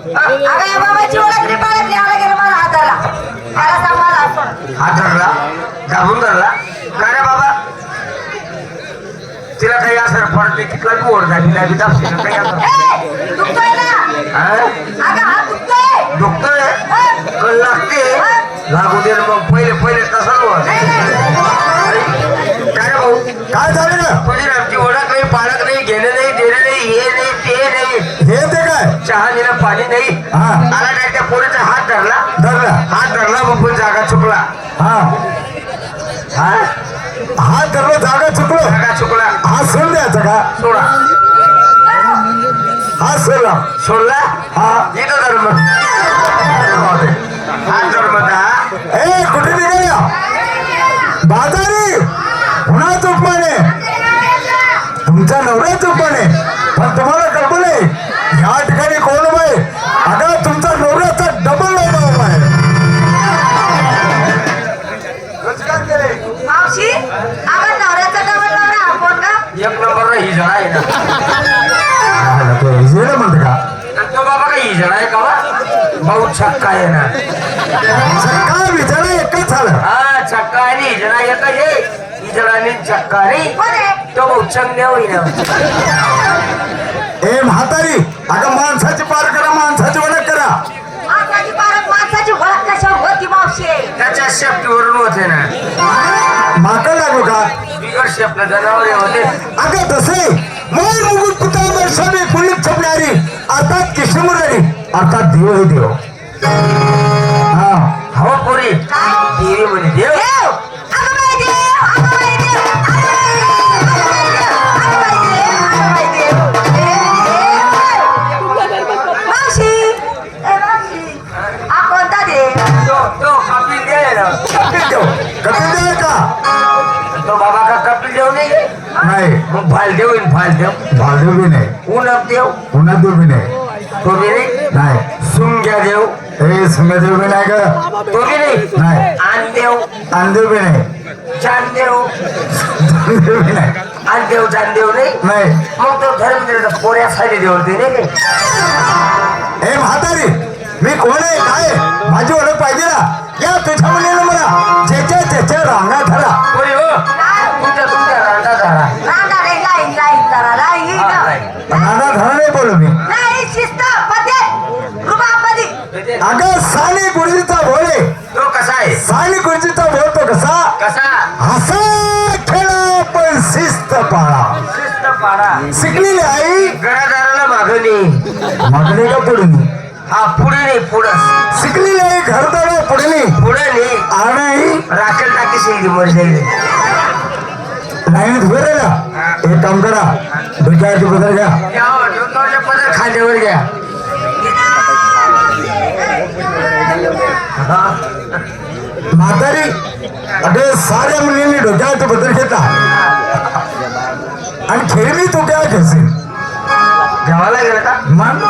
अगं या बाबाची ओळख पाळत आला गेला मला हाताला. मला सांग मला असं. हात धरला. दाबून धरला. काय रे बाबा? तिला काही असं पडत नाही. काही असं ए, दुखतोय ना? हा? अगं हात दुखतोय. दुखतोय? कळ लागते. लागू दे मग. पहिले पहिले तसंच होत नाही, नाही. काय भाऊ? काय झालं ना ओळख नाही पाळख नाही घेणं नाही देणं नाही हे नाही ते नाही. हे ते काय? चहा दिलं पाणी नाही. हा. आला काय त्या पोरीचा हात धरला. धरला. हात धरला मग पण जागा चुकला. हा. हा? हा धरला जागा चुकलो. जागा चुकला. हा सोड द्यायचा का? सोडा. हा सोडला सोडला? हा. इथं धर्म. हा धर्म ए कुठे निघाल्या बाजारी. पुन्हा चुकमाने तुमचा नवरा चुकमाने पण तुम्हाला अगं नवऱ्याचा डबल नवरा हा कोण का? एक नंबर ही जण आहे ना. हिजेला म्हणते का? तो बाबा ही जण आहे का? भाऊ छक्का आहे ना. काय विचारा एकच झालं. हा छक्का आणि ही जण एक आहे. ही जण आणि छक्का नाही तो भाऊ छंग होईना. ए म्हातारी अगं माणसाची पार करा माणसाची ओळख करा. माणसाची पारख माणसाची ओळख कशावर होती मावशी? त्याच्या शेपटीवरून होते ना. माका लागू का बिगड शेपला जनावरे होते अगं तसे मोर मुकुट कुटाळ वर्षाने कुंडीत छपणारी अर्थात कृष्णमुरारी अर्थात देव हे देव हा हो पोरी देवी म्हणे देव देव देव देव देव देव देव देव. देव कपिल देव आहे देव देव आहे का? तो बाबा का कपिल देव नाही? नाही. मग भालदेव होईल भालदेव? भालदेव बी नाही. उनप देव? पुन्हा देव बी नाही. तो बी नाही? नाही. सुंग्या देव? ए सुमेदेव बी नाही का तो बी नाही? नाही. आनदेव अंदेव बी नाही. चांदेव देव? बी नाही. आनदेव चांदेव नाही? नाही. मग तो धर्मेंद्र पोऱ्यासाठी देव ते नाही? रांगा धरा पोरी हो तुमच्या तुमच्या रांगा धरा रांगा रे लाईन लाईन जरा लाईन नाही. रांगा धरा नाही बोलू मी. नाही शिस्त पद्धत रुबाबमध्ये. अगं साने गुरुजीचा भोळे तो कसा आहे? साने गुरुजीचा भोळ तो कसा? कसा? हसा खेळा पण शिस्त पाळा. शिस्त पाडा शिकलेली आई? घरादाराला मागणी मागणी का पुढे हा पुढे नाही पुढं. शिकलेली आई घरदारा पुढे नाही राखेल टाकी शिकली मर जाईल लाईनीत उभे राहिला. एक काम करा. डोक्यावरती बदल घ्या. डोक्यावरचे पदर खांद्यावर घ्या. म्हातारी अगं साऱ्या मुलींनी डोक्यावरती बदल घेता आणि खेळली तू काय घेशील जेवायला गेलं का? मग?